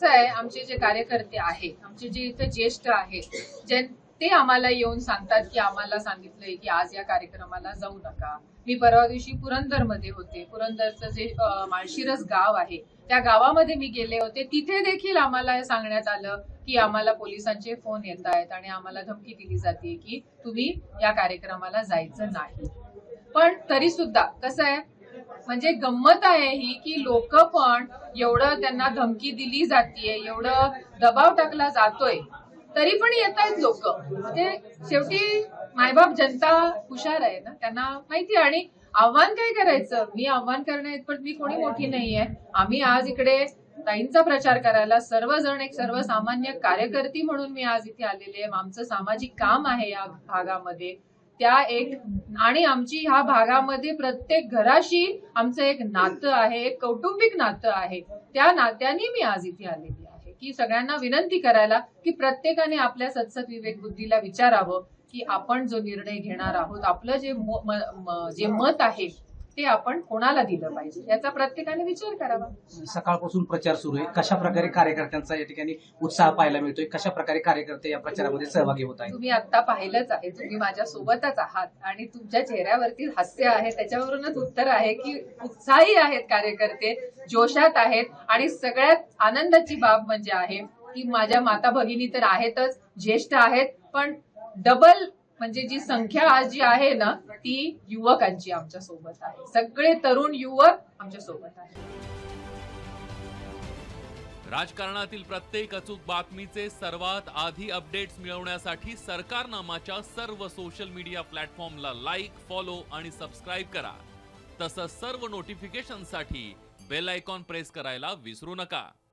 आहे आमचे जे कार्यकर्ते आहेत आमचे जे इथे ज्येष्ठ आहेत जे ते आम्हाला येऊन सांगतात की आम्हाला सांगितलंय की आज या कार्यक्रमाला जाऊ नका. मी परवा दिवशी पुरंदरमध्ये होते. पुरंदरचं जे माळशिरस गाव आहे त्या गावामध्ये मी गेले होते. तिथे देखील आम्हाला सांगण्यात आलं की आम्हाला पोलिसांचे फोन येत आहेत आणि आम्हाला धमकी दिली जाते की तुम्ही या कार्यक्रमाला जायचं नाही. पण तरी सुद्धा कसं आहे म्हणजे गंमत आहे ही की लोक पण एवढं त्यांना धमकी दिली जातीये एवढं दबाव टाकला जातोय. तरी पण येत आहेत लोक. म्हणजे शेवटी मायबाप जनता हुशार आहे ना त्यांना माहिती आणि आव्हान काय करायचं? मी आव्हान करण्यात पण मी कोणी मोठी नाहीये. आम्ही आज इकडे ताईंचा प्रचार करायला सर्वजण एक सर्वसामान्य कार्यकर्ती म्हणून मी आज इथे आलेले आहे. आमचं सामाजिक काम आहे या भागामध्ये. त्या एक आणि आमची ह्या भागामध्ये प्रत्येक घराशी आमचं एक नातं आहे एक कौटुंबिक नातं आहे. त्या नात्याने मी आज इथे आलेली आहे. की सगळ्यांना विनंती करायला की प्रत्येकाने आपल्या सत्सत विवेक बुद्धीला विचारावं की आपण जो निर्णय घेणार आहोत आपलं जे म- म- जे मत आहे ते आपण कोणाला दिलं पाहिजे? याचा प्रत्येकाने विचार करावा. सकाळपासून प्रचार सुरू आहे. कशा प्रकारे कार्यकर्त्यांचा या ठिकाणी उत्साह पाहायला मिळतोय? कशा प्रकारे कार्यकर्ते या प्रचारामध्ये सहभागी होत आहेत? तुम्ही आता पाहिलंच आहे. तुम्ही माझ्या सोबतच आहात आणि तुमच्या चेहऱ्यावरती हास्य आहे. त्याच्यावरूनच उत्तर आहे की उत्साही आहेत कार्यकर्ते जोशात आहेत आणि सगळ्यात आनंदाची बाब म्हणजे आहे की माझ्या माता भगिनी तर आहेतच ज्येष्ठ आहेत पण डबल म्हणजे जी संख्या आज जी आहे ना ती युवकांची आमच्यासोबत आहे. सगळे तरुण युवक आमच्यासोबत आहे राजकारणातील प्रत्येक अचूक बातमीचे सर्वात आधी अपडेट्स मिळवण्यासाठी सरकारनामाच्या सर्व सोशल मीडिया प्लॅटफॉर्मला लाईक फॉलो आणि सबस्क्राईब करा. तसंच सर्व नोटिफिकेशनसाठी बेल आयकॉन प्रेस करायला विसरू नका.